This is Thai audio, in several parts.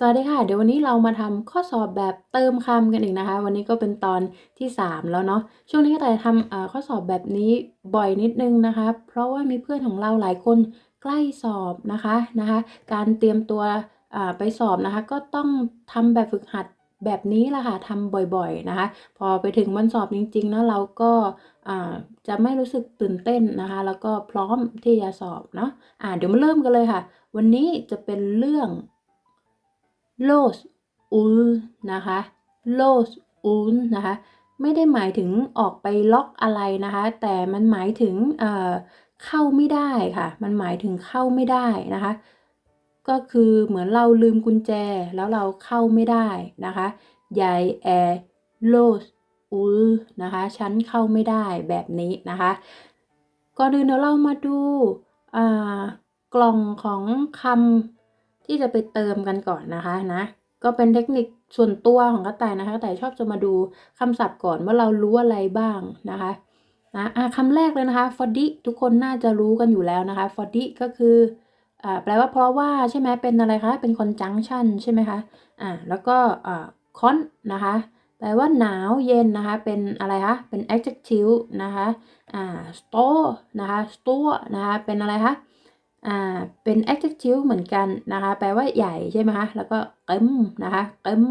สวัสดีค่ะ เดี๋ยววันนี้เรามาทำข้อสอบแบบเติมคำกันอีกนะคะ วันนี้ก็เป็นตอนที่ 3 แล้วเนาะช่วงนี้ก็แต่ทำข้อสอบแบบนี้บ่อยนิดนึงนะคะ เพราะว่ามีเพื่อนของเราหลายคนใกล้สอบนะคะนะคะ การเตรียมตัวไปสอบนะคะ ก็ต้องทำแบบฝึกหัดแบบนี้แหละค่ะทำบ่อยๆนะคะ พอไปถึงวันสอบจริงๆนะเราก็จะไม่รู้สึกตื่นเต้นนะคะ แล้วก็พร้อมที่จะสอบเนาะอ่าเดี๋ยวมาเริ่มกันเลยค่ะ วันนี้จะเป็นเรื่อง los ul นะคะ los ul นะคะ ไม่ได้หมายถึงออกไปล็อกอะไรนะคะ แต่มันหมายถึงเอ่อเข้าไม่ได้ค่ะ มันหมายถึงเข้าไม่ได้นะคะ ก็คือเหมือนเราลืมกุญแจแล้วเราเข้าไม่ได้นะคะยายแอ los ul นะคะฉันเข้าไม่ได้แบบนี้นะคะก่อนอื่นเดี๋ยวเรามาดูอ่ากล่องของคำ ที่จะไปเติมกันก่อนนะคะนะก็เป็นเทคนิคส่วนตัวของกระต่ายนะคะกระต่ายชอบจะมาดูคำศัพท์ก่อนว่าเรารู้อะไรบ้างนะคะนะอะคำแรกเลยนะคะ for d ทุกคนน่าจะรู้กันอยู่แล้วนะคะ for d ก็คืออ่าแปลว่าเพราะว่าใช่ไหมเป็นอะไรคะเป็น conjunction ใช่ไหมคะอ่าแล้วก็อ่า con นะคะแปลว่าหนาวเย็นนะคะ เป็นอะไรคะ เป็น adjective นะคะ อ่า store นะคะ store นะคะ เป็นอะไรคะ อ่าเป็น adjective เหมือนกันนะคะ แปลว่าใหญ่ใช่ไหมคะ แล้วก็เต็มนะคะเต็ม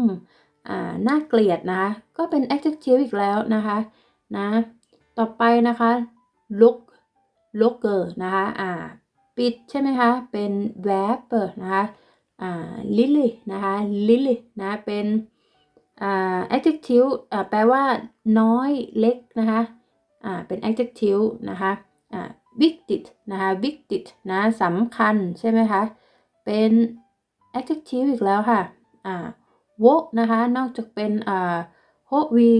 อ่าน่าเกลียดนะคะ ก็เป็น adjective อีกแล้วนะคะ นะ ต่อไปนะคะ look looker นะคะ อ่า ปิดใช่ไหมคะ เป็น verb นะคะ อ่า lily นะคะ lily นะ เป็น อ่า adjective อ่า แปลว่าน้อยเล็กนะคะ อ่า เป็น adjective นะคะ อ่า viktigt นะคะ viktigt นะสำคัญใช่ไหมคะ เป็น adjective อีกแล้วค่ะ อ่า wo นะคะ นอกจากเป็น อ่า ho we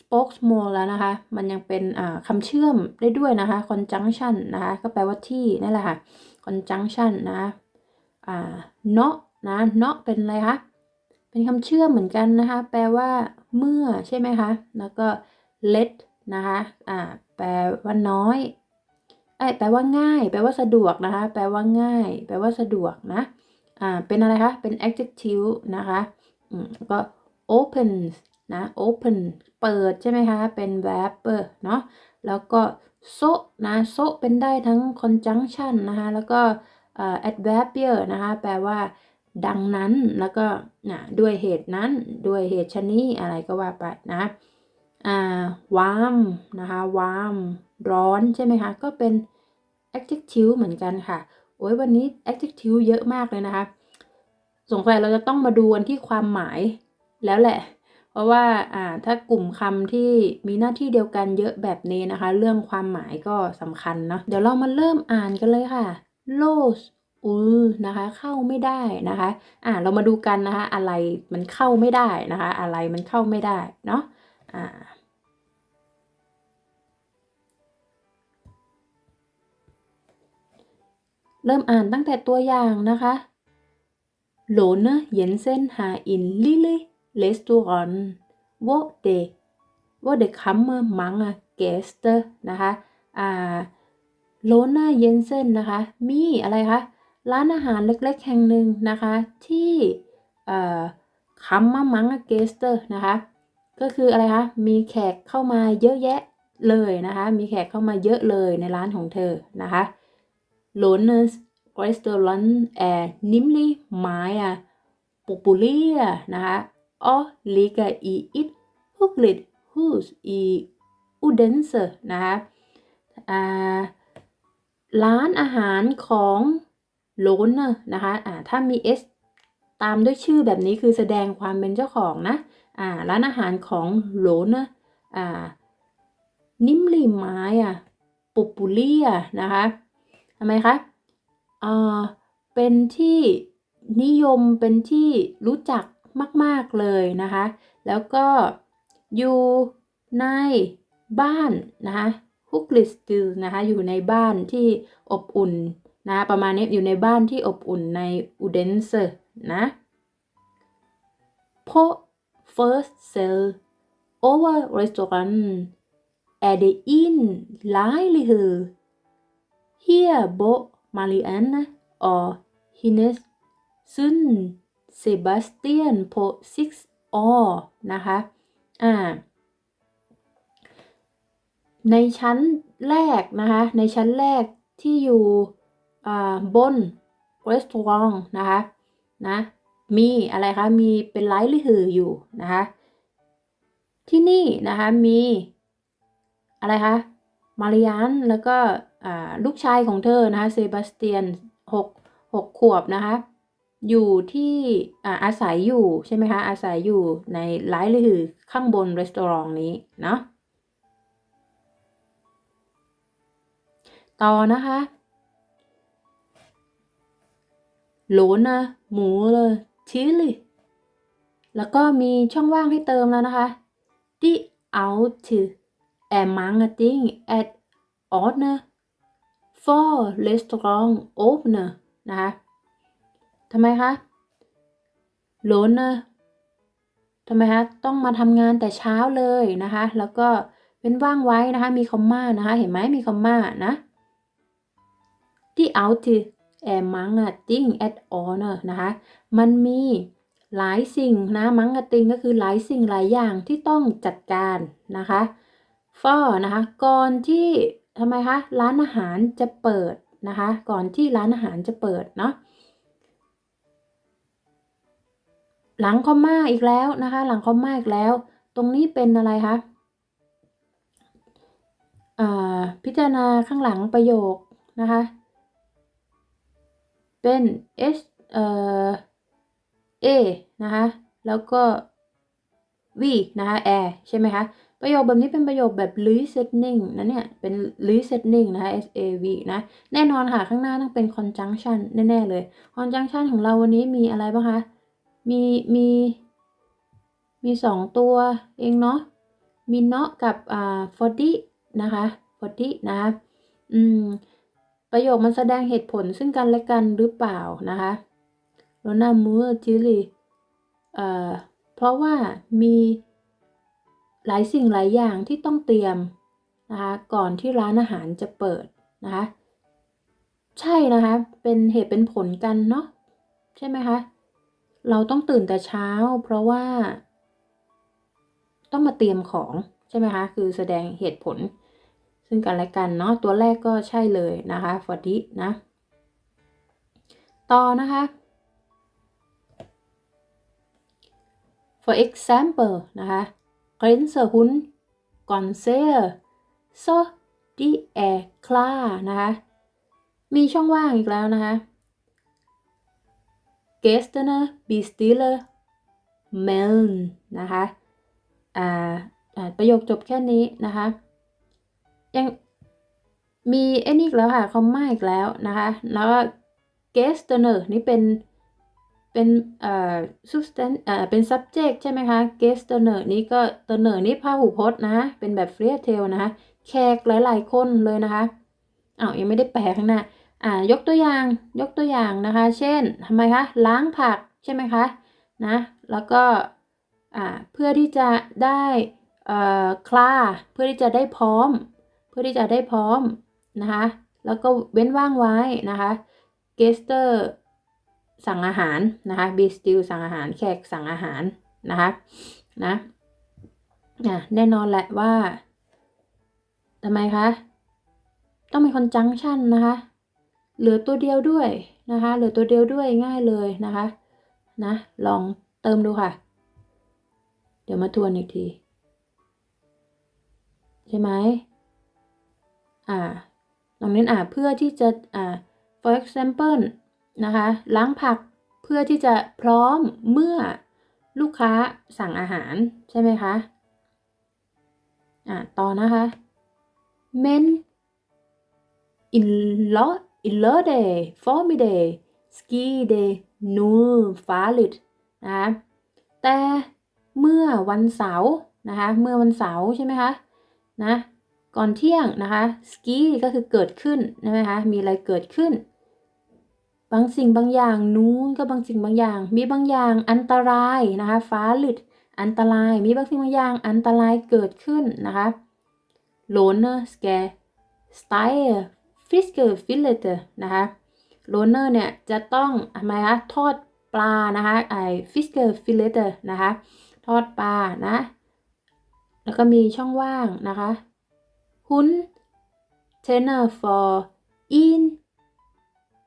spoke more แล้วนะคะ มันยังเป็น อ่าคำเชื่อมได้ด้วยนะคะ conjunction นะคะ ก็แปลว่าที่นั่นแหละค่ะ conjunction นะ อ่า not นะ not เป็นอะไรคะ เป็นคำเชื่อมเหมือนกันนะคะ แปลว่าเมื่อใช่ไหมคะ แล้วก็ let นะคะ อ่า แปลว่าน้อย แปลว่าง่าย แปลว่าสะดวกนะคะ แปลว่าง่าย แปลว่าสะดวกนะ อ่า เป็นอะไรคะ เป็น adjective นะคะ อืม ก็ opens นะ open เปิดใช่ไหมคะ เป็น verb เนาะ แล้วก็ so นะ so เป็นได้ทั้ง conjunction นะคะ แล้วก็ adverbial นะคะ แปลว่า ดังนั้น แล้วก็นะด้วยเหตุนั้น ด้วยเหตุชนี้ อะไรก็ว่าไปนะ อ่า warm นะคะ warm ร้อนใช่ไหมคะ ก็เป็น adjective เหมือนกันค่ะ โอ้ยวันนี้ adjective เยอะมากเลยนะคะ สงสัยเราจะต้องมาดูกันที่ความหมายแล้วแหละ เพราะว่าอ่าถ้ากลุ่มคำที่มีหน้าที่เดียวกันเยอะแบบนี้นะคะ เรื่องความหมายก็สำคัญเนาะ เดี๋ยวเรามาเริ่มอ่านกันเลยค่ะ los อือนะคะ เข้าไม่ได้นะคะ อ่าเรามาดูกันนะคะ อะไรมันเข้าไม่ได้นะคะ อะไรมันเข้าไม่ได้เนาะอ่า เริ่มอ่านตั้งแต่ตัวอย่างนะคะ Lone Jensen har en lille restaurant, hvor det, hvor det kommer mange gæster นะคะอ่าโลน่าเยนเซนนะคะ มีอะไรคะ ร้านอาหารเล็กๆ แห่งหนึ่งนะคะ ที่อ่อคัมมามังเกสเตอร์นะคะ ก็คืออะไรคะ มีแขกเข้ามาเยอะแยะเลยนะคะ มีแขกเข้ามาเยอะเลยในร้านของเธอนะคะ Lånes restaurant er nemlig meget populær นะคะ og ligger i et hyggeligt hus i Odense นะคะร้านอาหารของโลนเนอร์นะคะอ่าถ้ามี s ตามด้วยชื่อแบบนี้คือแสดงความเป็นเจ้าของนะอ่าร้านอาหารของโลนเนอร์นิมลีไม้อะปุปุเลียนะคะำไมคะอ่าเป็นที่นิยมเป็นที่รู้จักมาก ๆ เลยนะคะ แล้วก็อยู่ในบ้านนะคะฮุกลิสติลนะคะ อยู่ในบ้านที่อบอุ่นนะประมาณนี้อยู่ในบ้านที่อบอุ่นในอุเดนเซนะ på first cell over restaurant er det en lejlighed her bor Marianne og hendes søn เซบาสเตียนโพซิกออนะคะอ่าในชั้นแรกนะคะ ในชั้นแรกที่อยู่อ่าบนรีสอร์ทนะคะนะมีอะไรคะ มีเป็นไลท์ลิหืออยู่นะคะ ที่นี่นะคะมีอะไรคะมาริอันแล้วก็ ลูกชายของเธอนะคะเซบาสเตียนหกหกขวบนะคะอยู่ที่อาอาศัยอยู่ใช่ไหมคะอาศัยอยู่ในไลท์ลิหือข้างบนรีสอร์ทนี้เนาะต่อนะคะโหลนะหมูเลยชิลิแล้วก็มีช่องว่างให้เติมแล้วนะคะ die out er mange ting at ordne for restaurant åbne นะคะทำไมคะโหลนะทำไมคะ ต้องมาทำงานแต่เช้าเลยนะคะ แล้วก็เป็นว่างไว้นะคะ มีคอมมานะคะ เห็นไหมมีคอมมานะ die out er mange ting at ordne นะคะ มันมีหลายสิ่งนะ มังกติงก็คือหลายสิ่งหลายอย่างที่ต้องจัดการนะคะฟอนะคะ ก่อนที่ ทำไมคะ ร้านอาหารจะเปิดนะคะ ก่อนที่ร้านอาหารจะเปิดเนาะหลังคอมมาอีกแล้วนะคะ หลังคอมมาอีกแล้ว ตรงนี้เป็นอะไรคะพิจารณาข้างหลังประโยคนะคะ เป็น s เอ่อ a นะคะ แล้วก็ v นะคะ air ใช่ไหมคะ ประโยคแบบนี้เป็นประโยคแบบ listening นะเนี่ย เป็น listening นะคะ s a v นะ แน่นอนค่ะ ข้างหน้าต้องเป็น conjunction แน่ ๆ เลย conjunction ของเราวันนี้มีอะไรบ้างคะ มี มี มีสองตัวเองเนาะ มีเนาะกับอ่า forty นะคะ forty นะคะอืม ประโยคมันแสดงเหตุผลซึ่งกันและกันหรือเปล่านะคะโรนามูจิลีเอ่อ เพราะว่ามี หลายสิ่งหลายอย่างที่ต้องเตรียมนะคะก่อนที่ร้านอาหารจะเปิดนะคะใช่นะคะเป็นเหตุเป็นผลกันเนาะใช่ไหมคะเราต้องตื่นแต่เช้า เพราะว่า ต้องมาเตรียมของใช่ไหมคะคือแสดงเหตุผล ซึ่งกันและกันเนาะตัวแรกก็ใช่เลยนะคะฟอร์ดินะต่อนะคะ For example นะคะ Grenser Hund g o n s e r så de er klar นะคะ มีช่องว่างอีกแล้วนะคะ Gæsterne bestiller maden นะคะอ่าประโยคจบแค่นี้นะคะ ยังมีไอ้นี่แล้วค่ะคอมมาอีกแล้วนะคะ แล้วก็ Gästerne นี่เป็น เป็นเอ่อ substance เอ่อเป็น subject ใช่ไหมคะ guest ตัวเนอร์นี้ก็ตัวเนอร์นี้พาหูพจน์นะ เป็นแบบ free tail นะคะแขกหลาย ๆ คนเลยนะคะอ้าวยังไม่ได้แปลข้างหน้าอ่ายกตัวอย่างยกตัวอย่างนะคะ เช่นทำไมคะล้างผักใช่ไหมคะนะแล้วก็อ่าเพื่อที่จะได้เอ่อคลาเพื่อที่จะได้พร้อม เพื่อที่จะได้พร้อมนะคะแล้วก็เว้นว่างไว้นะคะ gester สั่งอาหารนะคะบีสติลสั่งอาหารแขกสั่งอาหารนะคะนะนะแน่นอนแหละว่าทำไมคะ ต้องมีคอนจังชันนะคะ เหลือตัวเดียวด้วยนะคะ เหลือตัวเดียวด้วยง่ายเลยนะคะนะลองเติมดูค่ะ เดี๋ยวมาทวนอีกที ใช่ไหมอ่าตรงเนี้อ่าเพื่อที่จะอ่า for example นะคะล้างผักเพื่อที่จะพร้อมเมื่อลูกค้าสั่งอาหารใช่ไหมคะอะต่อนะคะ men in lo in l o d e formide ski de nu falit นะคะแต่เมื่อวันเสาร์นะคะเมื่อวันเสาร์ใช่ไหมคะนะก่อนเที่ยงนะคะสกีก็คือเกิดขึ้นใช่ไหมคะมีอะไรเกิดขึ้น บางสิ่งบางอย่างนู้นก็บางสิ่งบางอย่าง มีบางอย่างอันตรายนะคะ ฟ้าหลุดอันตราย มีบางสิ่งบางอย่างอันตรายเกิดขึ้นนะคะโลเนอร์สแกสไตล์ฟิสเกอร์ฟิลเลตนะคะโลเนอร์เนี่ยจะต้องทำไมคะทอดปลานะคะไอ้ fisker fillet นะคะทอดปลานะแล้วก็มีช่องว่างนะคะ hun tænder for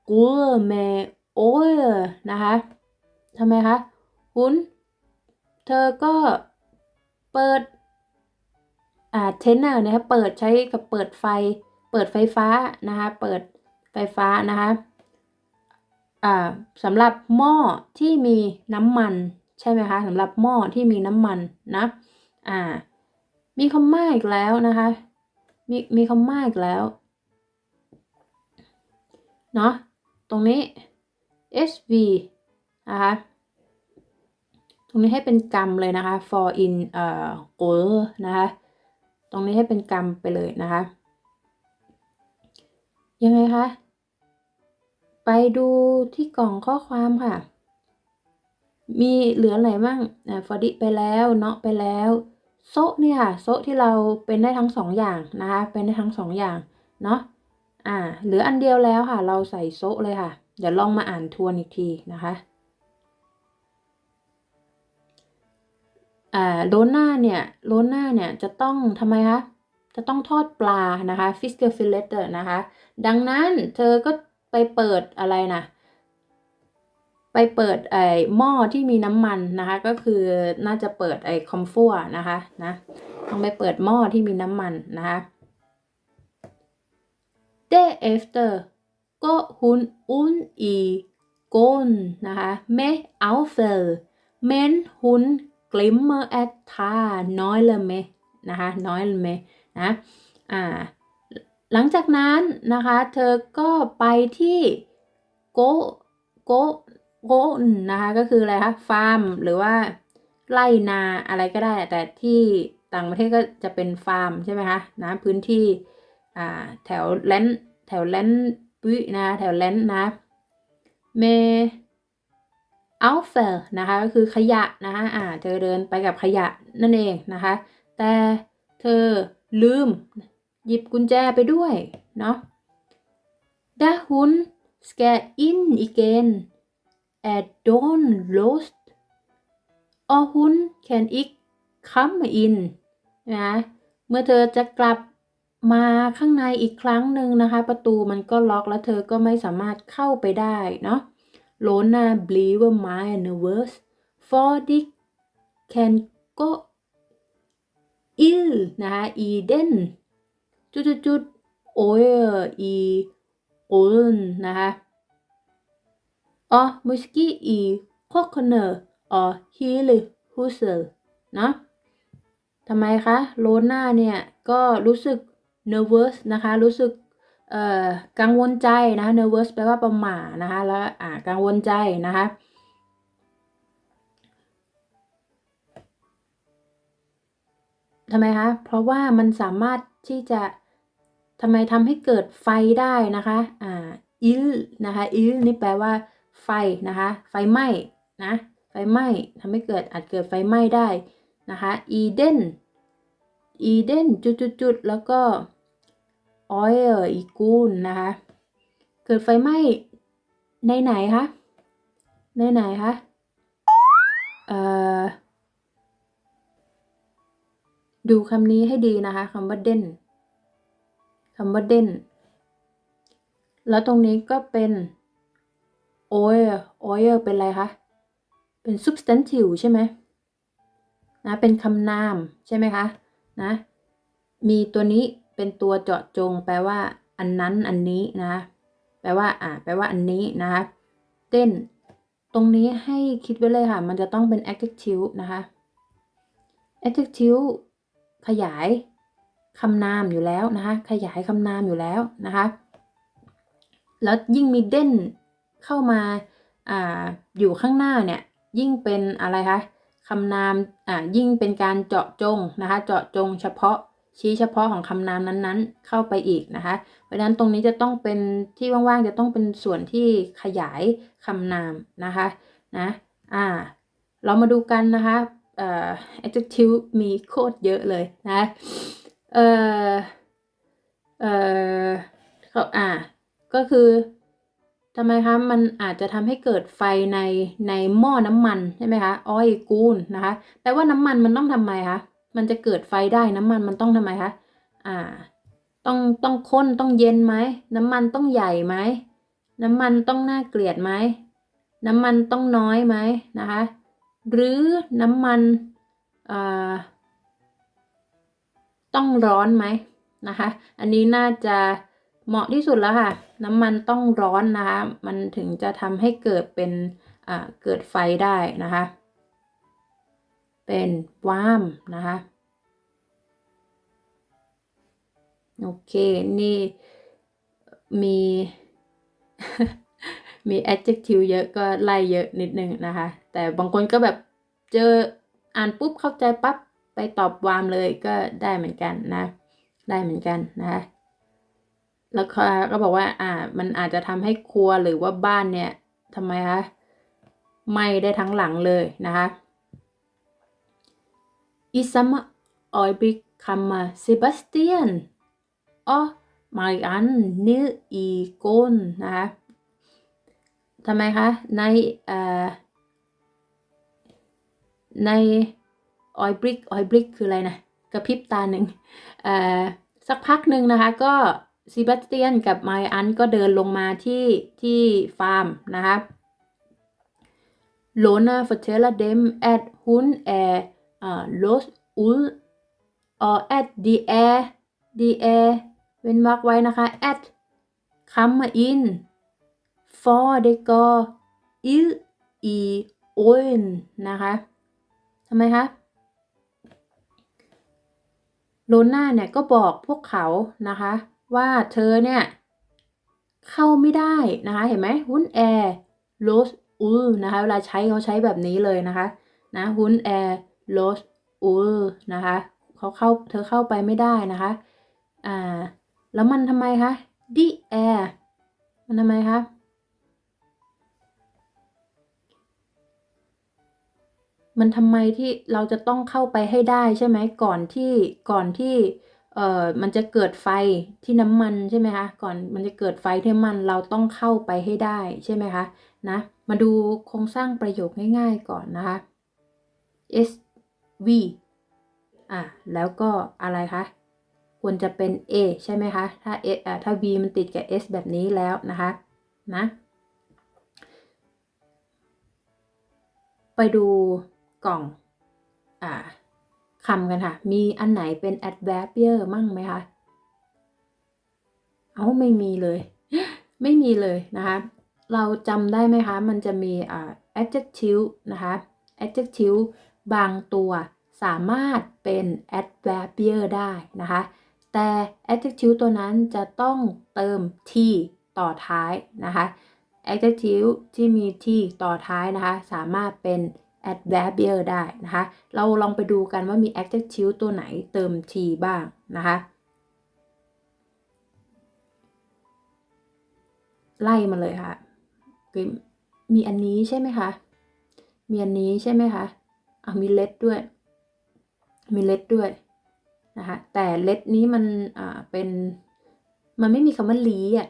en gourmet oil นะคะทำไมคะ hun เธอก็เปิดอ่าเทนเนอร์นะคะเปิดใช้กับเปิดไฟ เปิดไฟฟ้านะคะเปิดไฟฟ้านะคะอ่าสำหรับหม้อที่มีน้ำมันใช่ไหมคะสำหรับหม้อที่มีน้ำมันนะอ่ามีคำม่าอีกแล้วนะคะมีมีคำม่าอีกแล้วเนาะ ตรงนี้ SV นะคะตรงนี้ให้เป็นกรรมเลยนะคะ for in เอ่อ g o นะคะตรงนี้ให้เป็นกรรมไปเลยนะคะยังไงคะไปดูที่กล่องข้อความค่ะ มีเหลืออะไรบ้างอ่าฟอดิไปแล้วเนาะไปแล้วโซะเนี่ยค่ะโซะที่เราเป็นได้ทั้งสองอย่างนะคะเป็นได้ทั้งสองอย่างเนาะ อ่าเหลืออันเดียวแล้วค่ะ เราใส่โซะเลยค่ะ เดี๋ยวลองมาอ่านทวนอีกทีนะคะอ่าโลน่าเนี่ยโลน่าเนี่ยจะต้องทำไมคะจะต้องทอดปลานะคะ fish fillet นะคะ ดังนั้นเธอก็ไปเปิดอะไรนะไปเปิดไอ้หม้อที่มีน้ำมันนะคะ ก็คือน่าจะเปิดไอ้คอมฟัวนะคะนะต้องไปเปิดหม้อที่มีน้ำมันนะคะ Derefter går hun ud i gården นะคะ med affald men hun glemmer at tage nøgler med นะคะ nøgler med นะอ่าหลังจากนั้นนะคะเธอก็ไปที่โกโกโกนนะคะก็คืออะไรคะฟาร์มหรือว่าไร่นาอะไรก็ได้ แต่ที่ต่างประเทศก็จะเป็นฟาร์มใช่ไหมคะนะพื้นที่ อ่าแถวแลนแถวแลนปุยนะแถวแลนนะเมอัลเฟลนะคะก็คือขยะนะคะอ่าเธอเดินไปกับขยะนั่นเองนะคะ แต่เธอลืมหยิบกุญแจไปด้วยเนาะ Da hun skal ind igen er døren låst og hun kan ikke komme ind นะเมื่อเธอจะกลับ มาข้างในอีกครั้งหนึ่งนะคะ ประตูมันก็ล็อกแล้วเธอก็ไม่สามารถเข้าไปได้เนาะ Lona bliver meget nervøs for de kan gå ild นะคะ i den จุดจุดจุดโอ้ยอีโอนนะคะ og måske i køkkenet og hele huset เนาะทำไมคะ โลน่าเนี่ย ก็รู้สึก nervous นะคะ รู้สึกเอ่อกังวลใจนะ nervous แปลว่าประหม่านะคะแล้วอ่ากังวลใจนะคะทำไมคะ เพราะว่ามันสามารถที่จะทำไมทำให้เกิดไฟได้นะคะอ่าอิลนะคะอิลนี่แปลว่า ไฟนะคะ ไฟไหม้นะ ไฟไหม้ทำให้เกิดอาจเกิดไฟไหม้ได้นะคะอีเดนอีเดนจุดๆแล้วก็ ออยอีกูนนะคะ เกิดไฟไหม้ในไหนคะ ในไหนคะ เอ่อ ดูคำนี้ให้ดีนะคะคำว่าเด่นคำว่าเด่น แล้วตรงนี้ก็เป็น oil oil เป็นอะไรคะ เป็น substantive ใช่ไหมนะ เป็นคำนามใช่ไหมคะ นะ มีตัวนี้ เป็นตัวเจาะจง แปลว่า อันนั้นอันนี้นะ แปลว่า อ่า แปลว่าอันนี้นะคะเต้น ตรงนี้ให้คิดไว้เลยค่ะ มันจะต้องเป็น adjective นะคะ adjective ขยายคำนามอยู่แล้วนะคะ ขยายคำนามอยู่แล้วนะคะ แล้วยิ่งมีเด่นเข้ามาอ่าอยู่ข้างหน้าเนี่ย ยิ่งเป็นอะไรคะคำนามอ่ายิ่งเป็นการเจาะจงนะคะ เจาะจงเฉพาะ ชี้เฉพาะของคำนามนั้นๆ เข้าไปอีกนะคะ เพราะฉะนั้นตรงนี้จะต้องเป็นที่ว่างๆ จะต้องเป็นส่วนที่ขยายคำนามนะคะนะอ่าเรามาดูกันนะคะเอ่อ adjective มีโคตรเยอะเลยนะเอ่อเอ่อเขาอ่าก็คือทำไมคะ มันอาจจะทำให้เกิดไฟในในหม้อน้ำมันใช่ไหมคะออยกูนนะคะ แปลว่าน้ำมันมันต้องทำไมคะ มันจะเกิดไฟได้น้ำมันมันต้องทำไมคะ อ่า ต้องต้องข้นต้องเย็นไหมน้ำมันต้องใหญ่ไหมน้ำมันต้องน่าเกลียดไหมน้ำมันต้องน้อยไหมนะคะ หรือน้ำมันอ่าต้องร้อนไหมนะคะ อันนี้น่าจะเหมาะที่สุดแล้วค่ะ น้ำมันต้องร้อนนะคะ มันถึงจะทำให้เกิดเป็นอ่าเกิดไฟได้นะคะ เป็นวามนะคะโอเค นี่มี มี adjective เยอะก็ไล่เยอะนิดนึงนะคะ แต่บางคนก็แบบเจออ่านปุ๊บเข้าใจปั๊บไปตอบวามเลยก็ได้เหมือนกันนะ ได้เหมือนกันนะคะแล้วก็ก็บอกว่าอ่า มันอาจจะทำให้ครัวหรือว่าบ้านเนี่ยทำไมคะไหม้ได้ทั้งหลังเลยนะคะ I samme øjeblik kommer Sebastian og Marianne ned i gården นะคะทำไมคะ ในเอ่อในออยบริกออยบริกคืออะไรนะกระพริบตาหนึ่งเอ่อสักพักหนึ่งนะคะ ก็ซีบาสเตียนกับไมอันก็เดินลงมาที่ที่ฟาร์มนะคะ Lona fortæller dem, at hun er uh, låst ud, og at de er, de er, เว้นวรรคไว้นะคะ at kommer ind, for det går ild i øjen นะคะทำไมคะโลน่าเนี่ยก็บอกพวกเขานะคะ ว่าเธอเนี่ย เข้าไม่ได้นะคะ เห็นไหมหุ้นแอร์โลสอูนะคะ เวลาใช้เขาใช้แบบนี้เลยนะคะ นะหุ้นแอร์ โลสอูนะคะเขาเข้าเธอเข้าไปไม่ได้นะคะอ่าแล้วมันทำไมคะดีแอร์มันทำไมคะมันทำไมที่เราจะต้องเข้าไปให้ได้ใช่ไหมก่อนที่ก่อนที่เอ่อมันจะเกิดไฟที่น้ำมันใช่ไหมคะก่อนมันจะเกิดไฟที่น้ำมันเราต้องเข้าไปให้ได้ใช่ไหมคะนะมาดูโครงสร้างประโยคง่ายๆก่อนนะคะ S V อะแล้วก็อะไรคะควรจะเป็น A ใช่ไหมคะ ถ้า S อะถ้า V มันติดกับ S แบบนี้แล้วนะคะนะไปดูกล่องอ่าคำกันค่ะ มีอันไหนเป็น adverbial มั่งไหมคะ เอาไม่มีเลย ไม่มีเลยนะคะ เราจำได้ไหมคะ มันจะมีอ่า adjective นะคะ adjective บางตัวสามารถเป็น adverbial ได้นะคะ แต่ adjective ตัวนั้นจะต้องเติม t ต่อท้ายนะคะ adjective ที่มี t ต่อท้ายนะคะ สามารถเป็น adverbial ได้นะคะ เราลองไปดูกันว่ามี adjective ตัวไหนเติม t บ้างนะคะ ไล่มาเลยค่ะ มีอันนี้ใช่ไหมคะ มีอันนี้ใช่ไหมคะ อะมี let ด้วย มี let ด้วยนะคะแต่ let นี้มันอ่าเป็นมันไม่มีคำว่าลีอะ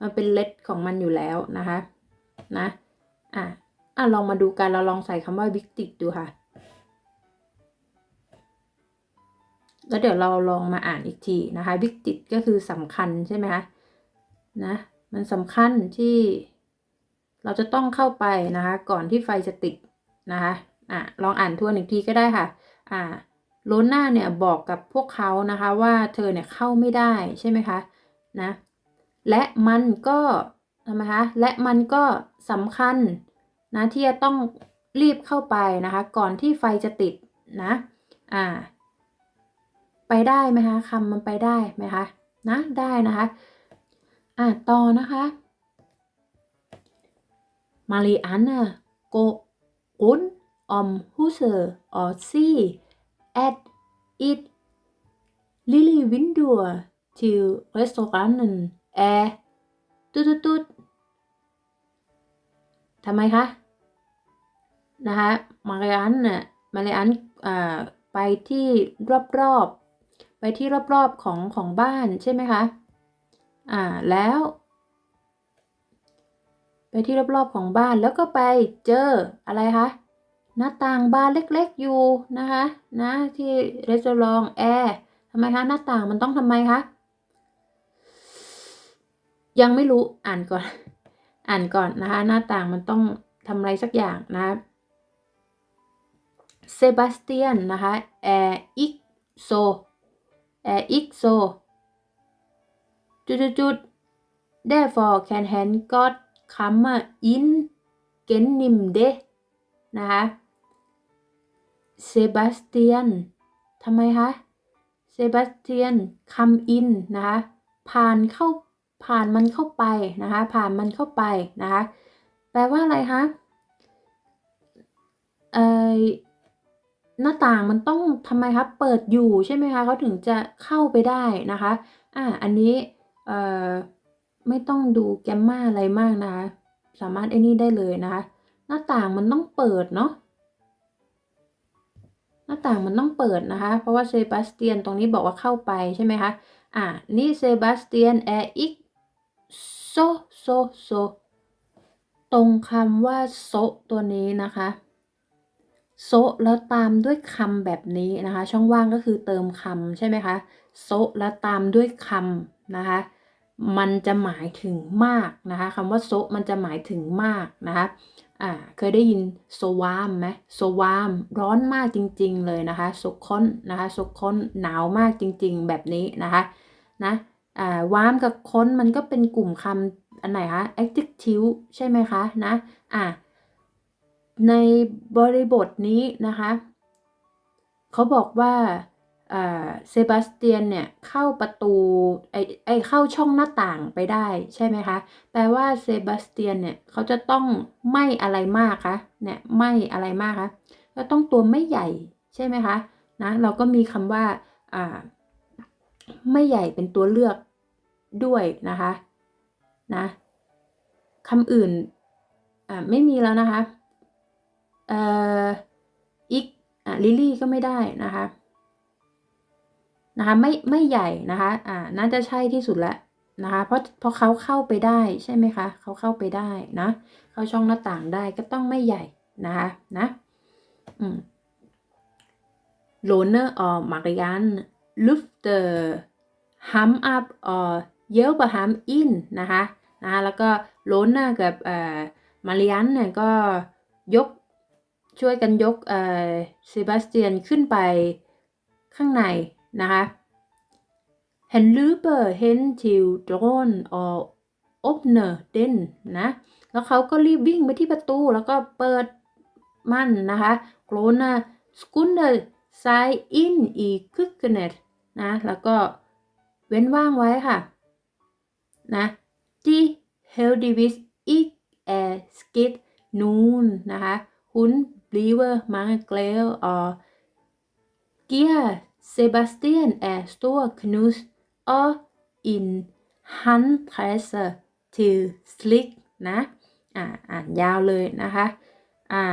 มันเป็น let ของมันอยู่แล้วนะคะนะอะอะลองมาดูกันเราลองใส่คำว่า victim ดูค่ะ แล้วเดี๋ยวเราลองมาอ่านอีกทีนะคะ victim ก็คือสำคัญใช่ไหมคะนะมันสำคัญที่เราจะต้องเข้าไปนะคะ ก่อนที่ไฟจะติดนะคะ อะลองอ่านทวนอีกทีก็ได้ค่ะ อ่าโลน่าเนี่ยบอกกับพวกเขานะคะว่าเธอเนี่ยเข้าไม่ได้ใช่ไหมคะนะและมันก็ทำไมคะและมันก็สำคัญนะที่จะต้องรีบเข้าไปนะคะ ก่อนที่ไฟจะติดนะอ่าไปได้ไหมคะคำมันไปได้ไหมคะนะได้นะคะอ่าต่อนะคะ Marianne går rundt om huset og se, at et lille vindue til restauranten er ตุ๊ดตุ๊ดตุ๊ดทำไมคะ นะคะมาริอันน่ะมาริอันอ่าไปที่รอบๆ ไปที่รอบๆของของบ้านใช่ไหมคะ อ่า แล้ว ไปที่รอบๆของบ้านแล้วก็ไปเจออะไรคะ หน้าต่างบานเล็กๆอยู่นะคะนะที่รีสอร์ทแอร์ทำไมคะหน้าต่างมันต้องทำไมคะยังไม่รู้อ่านก่อน อ่านก่อนนะคะ หน้าต่างมันต้องทำอะไรสักอย่างนะเซบาสเตียนนะคะแอร์อิกโซแอร์อิกโซจุดๆๆ therefore can hand God come in genim de นะคะ เซบาสเตียนทำไมคะเซบาสเตียน come in นะคะผ่านเข้าผ่านมันเข้าไปนะคะผ่านมันเข้าไปนะคะแปลว่าอะไรคะเอ่อหน้าต่างมันต้องทำไมคะเปิดอยู่ใช่ไหมคะเขาถึงจะเข้าไปได้นะคะอ่าอันนี้เอ่อไม่ต้องดูแกมมาอะไรมากนะคะสามารถไอ้นี่ได้เลยนะคะหน้าต่างมันต้องเปิดเนาะ หน้าต่างมันต้องเปิดนะคะ เพราะว่าเซบาสเตียนตรงนี้บอกว่าเข้าไปใช่ไหมคะอ่านี่เซบาสเตียนแออิกโซโซโซตรงคำว่าโซตัวนี้นะคะโซแล้วตามด้วยคำแบบนี้นะคะ ช่องว่างก็คือเติมคำใช่ไหมคะโซแล้วตามด้วยคำนะคะ มันจะหมายถึงมากนะคะคำว่าโซมันจะหมายถึงมากนะคะ อ่าเคยได้ยินโซวามไหมโซวามร้อนมากจริง ๆ เลยนะคะโซคอนนะคะโซคอนหนาวมากจริง ๆ แบบนี้นะคะนะอ่าวามกับค้นมันก็เป็นกลุ่มคำอันไหนคะ adjective ใช่ไหมคะนะอ่าในบริบทนี้นะคะเขาบอกว่า เซบาสเตียนเนี่ยเข้าประตูไอไอเข้าช่องหน้าต่างไปได้ใช่ไหมคะ แปลว่าเซบาสเตียนเนี่ยเขาจะต้องไม่อะไรมากคะเนี่ยไม่อะไรมากคะก็ต้องตัวไม่ใหญ่ใช่ไหมคะนะเราก็มีคำว่าอ่าไม่ใหญ่เป็นตัวเลือกด้วยนะคะนะคำอื่นอ่าไม่มีแล้วนะคะเอ่ออีกอ่าลิลี่ก็ไม่ได้นะคะ นะคะไม่ไม่ใหญ่นะคะอ่าน่าจะใช่ที่สุดแล้วนะคะเพราะเพราะเขาเข้าไปได้ใช่ไหมคะเขาเข้าไปได้นะเข้าช่องหน้าต่างได้ก็ต้องไม่ใหญ่นะคะนะอืม Lone og Marianne løfter ham up og hjælper ham ind นะคะนะะแล้วก็โลน่ากับเอ่อมาริอันเนี่ยก็ยกช่วยกันยกเอ่อเซบาสเตียนขึ้นไปข้างใน นะคะ Han løber hen til døren og åbner den นะ แล้วเขาก็รีบวิ่งไปที่ประตูแล้วก็เปิดมันนะคะโกรนาสกุนเดอร์ไซอินอีคึกเนตนะ แล้วก็เว้นว่างไว้ค่ะนะที่เฮลดิวิสอีกแอสกิดนูนนะคะหุนบลีเว อร์มาเกลออเกียเซบาสเตียนแอสตัวคนูสออินฮันเทสทิลสลิกนะอ่าอ่านยาวเลยนะคะอ่า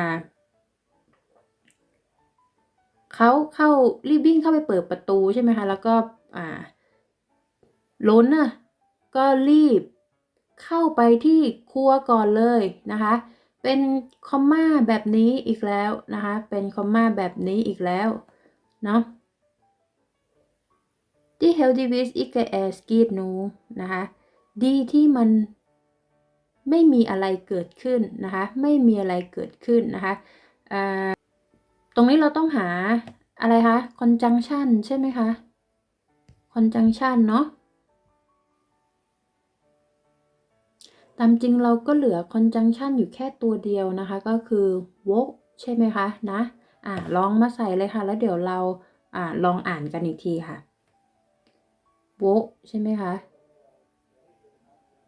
เขาเข้ารีบวิ่งเข้าไปเปิดประตูใช่ไหมคะแล้วก็อ่าล้นน่ะก็รีบเข้าไปที่ครัวก่อนเลยนะคะ เป็นคอมมาแบบนี้อีกแล้วนะคะ เป็นคอมมาแบบนี้อีกแล้วเนาะ ที่ healthy with อีกแอสกีดนูนะคะดีที่มันไม่มีอะไรเกิดขึ้นนะคะ ไม่มีอะไรเกิดขึ้นนะคะตรงนี้เราต้องหาอะไรคะ conjunction ใช่ไหมคะ conjunction เนาะตามจริงเราก็เหลือ conjunction อยู่แค่ตัวเดียวนะคะ ก็คือ woke ใช่ไหมคะนะอ่าลองมาใส่เลยค่ะ แล้วเดี๋ยวเราอ่าลองอ่านกันอีกทีค่ะ woke ใช่ไหมคะ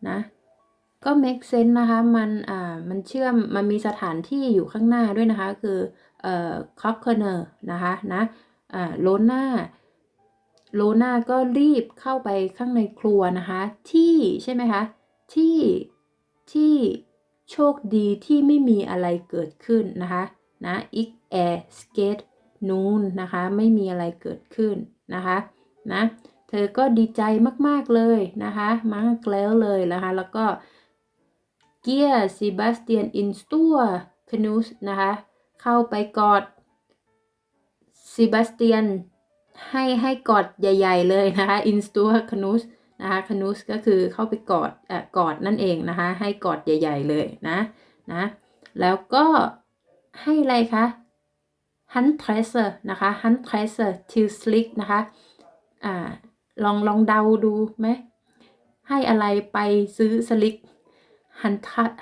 นะ ก็ make sense นะคะ มัน อ่า มันเชื่อม มันมีสถานที่อยู่ข้างหน้าด้วยนะคะ คือ เอ่อ cocker นะคะ นะ อ่า โลน่า โลน่าก็รีบเข้าไปข้างในครัวนะคะ ที่ ใช่ไหมคะ ที่ ที่โชคดีที่ไม่มีอะไรเกิดขึ้นนะคะ นะอีกแอร์สเกตนูนนะคะ ไม่มีอะไรเกิดขึ้นนะคะ นะ เธอก็ดีใจมากๆเลยนะคะ มากแล้วเลยนะคะ แล้วก็ Gier Sebastian in Stur Knus นะคะ เข้าไปกอด Sebastian ให้ให้กอดใหญ่ ๆ เลยนะคะ in Stur Knus นะคะ Knus ก็คือเข้าไปกอดเอ่อกอดนั่นเองนะคะ ให้กอดใหญ่ ๆ เลยนะนะแล้วก็ให้อะไรคะ Handtresser นะคะ Handtresser till slick นะคะอ่า ลองลองเดาดูไหม ให้อะไรไปซื้อสลิก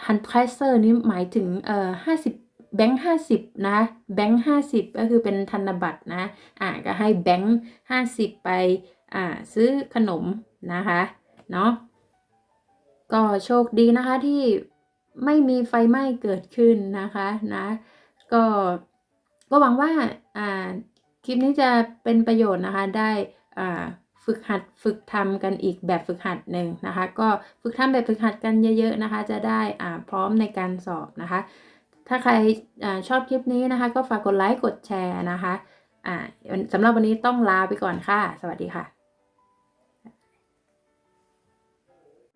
Handtresser นี่หมายถึงเอ่อห้าสิบแบงค์ห้าสิบนะแบงค์ห้าสิบก็คือเป็นธนบัตรนะอ่าก็ให้แบงค์ห้าสิบไปอ่าซื้อขนมนะคะเนาะก็โชคดีนะคะที่ไม่มีไฟไหม้เกิดขึ้นนะคะนะก็ก็หวังว่าอ่าคลิปนี้จะเป็นประโยชน์นะคะได้อ่า ฝึกหัดฝึกทำกันอีกแบบฝึกหัดหนึ่งนะคะ ก็ฝึกทำแบบฝึกหัดกันเยอะ ๆนะคะ จะได้อ่าพร้อมในการสอบนะคะ ถ้าใครอชอบคลิปนี้นะคะ ก็ฝากกดไลค์กดแชร์นะคะอ่าสำหรับวันนี้ต้องลาไปก่อนค่ะ สวัสดีค่ะ